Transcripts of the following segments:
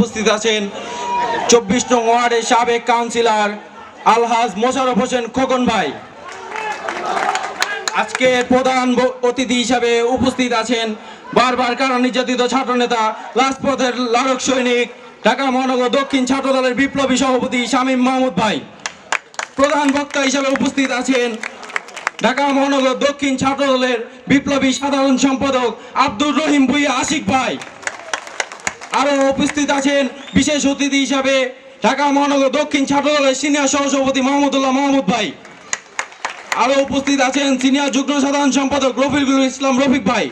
উপস্থিত আছেন চব্বিশ নং ওয়ার্ডের সাবেক কাউন্সিলর আলহাজ মোশারফ হোসেন খোকন ভাই। আজকে প্রধান অতিথি হিসাবে উপস্থিত আছেন বারবার কারা নির্যাতিত ছাত্রনেতা রাজপথের লালক সৈনিক, ঢাকা মহানগর দক্ষিণ ছাত্র দলের বিপ্লবী সভাপতি শামীম মাহমুদ ভাই। প্রধান বক্তা হিসাবে উপস্থিত আছেন ঢাকা মহানগর দক্ষিণ ছাত্র দলের বিপ্লবী সাধারণ সম্পাদক আব্দুর রহিম ভুইয়া আশিক ভাই। আরও উপস্থিত আছেন বিশেষ অতিথি হিসাবে ঢাকা মহানগর দক্ষিণ ছাত্র দলের সিনিয়র সহসভাপতি মাহমুদুল্লাহ মাহমুদ ভাই। আরও উপস্থিত আছেন সিনিয়র যুগ্ম সাধারণ সম্পাদক রফিকুল ইসলাম রফিক ভাই।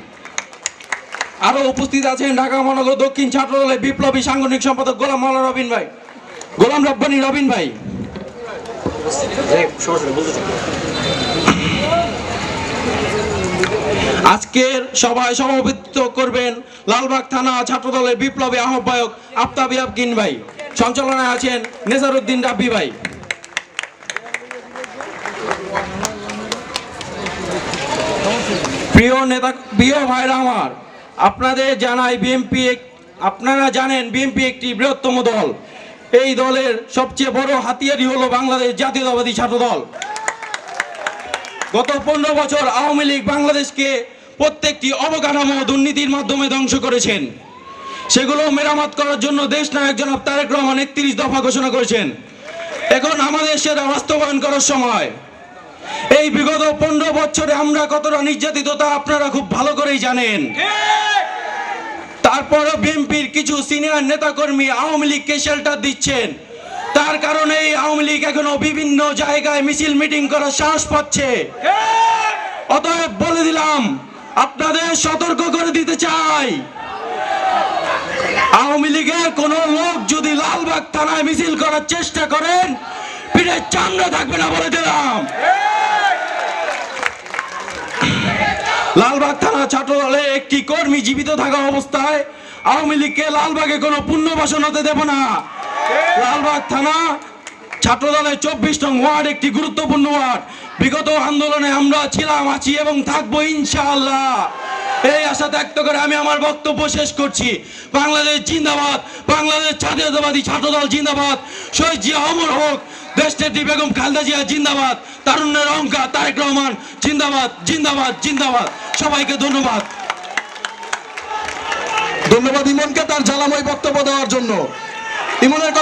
আরও উপস্থিত আছেন ঢাকা মহানগর দক্ষিণ ছাত্র দলের বিপ্লবী সাংগঠনিক সম্পাদক গোলাম মাওলানা রবিন ভাই। গোলাম রব্বানি রবিন ভাই। আজকের সভায় সভাপতিত্ব করবেন লালবাগ থানা ছাত্রদলের বিপ্লবী আহ্বায়ক আফতাব ইয়াবকিন ভাই। সঞ্চালনায় আছেন নেজারউদ্দিন রাব্বি ভাই। প্রিয় নেতা, প্রিয় ভাইরা আমার, আপনাদের জানাই বিএনপি আপনারা জানেন বিএনপি একটি বৃহত্তম দল। এই দলের সবচেয়ে বড় হাতিয়ারই হলো বাংলাদেশ জাতীয়তাবাদী ছাত্র দল গত পনেরো বছর আওয়ামী লীগ বাংলাদেশকে প্রত্যেকটি অবকাঠামো দুর্নীতির মাধ্যমে ধ্বংস করেছেন। সেগুলো মেরামত করার জন্য দেশ নায়ক জনাব তারেক রহমান একত্রিশ দফা ঘোষণা করেছেন। এখন আমাদের সেটা বাস্তবায়ন করার সময়। এই বিগত পনেরো বছরে আমরা কতটা নির্যাতিত তা আপনারা খুব ভালো করেই জানেন। তারপরে বিএনপির কিছু সিনিয়র নেতাকর্মী আওয়ামী লীগকে শেল্টার দিচ্ছেন। তার কারণে এই আওয়ামী লীগ এখনও বিভিন্ন জায়গায় মিছিল মিটিং করার সাহস পাচ্ছে। অতএব বলে দিলাম আপনাদের সতর্ক করে দিতে চাই। আওয়ামী লীগের কোন লোক যদি লালবাগ থানায় মিছিল করার চেষ্টা করেন, পিঠে চামড়া থাকবে না বলে দিলাম। লালবাগ থানা ছাত্র দলে একটি কর্মী জীবিত থাকা অবস্থায় আওয়ামী লীগকে লালবাগে কোনো পুণ্যবাসন হতে দেব না। লালবাগ থানা ছাত্র দলের চব্বিশ নং ওয়ার্ড একটি গুরুত্বপূর্ণ ওয়ার্ড। বিগত আন্দোলনে আমরা ছিলাম, আছি এবং থাকব ইনশাআল্লাহ। এই আশা ব্যক্ত করে আমি আমার বক্তব্য শেষ করছি। বাংলাদেশ জিন্দাবাদ, বাংলাদেশ জাতীয়তাবাদী ছাত্রদল জিন্দাবাদ। শহীদ জিয়া অমর হোক দেশনেত্রী বেগম খালেদা জিয়া জিন্দাবাদ। তারুণ্যের অঙ্কা তারেক রহমান জিন্দাবাদ জিন্দাবাদ জিন্দাবাদ। সবাইকে ধন্যবাদ। ধন্যবাদ ইমনকে তার জ্বালাময় বক্তব্য দেওয়ার জন্য। ইমনের কথা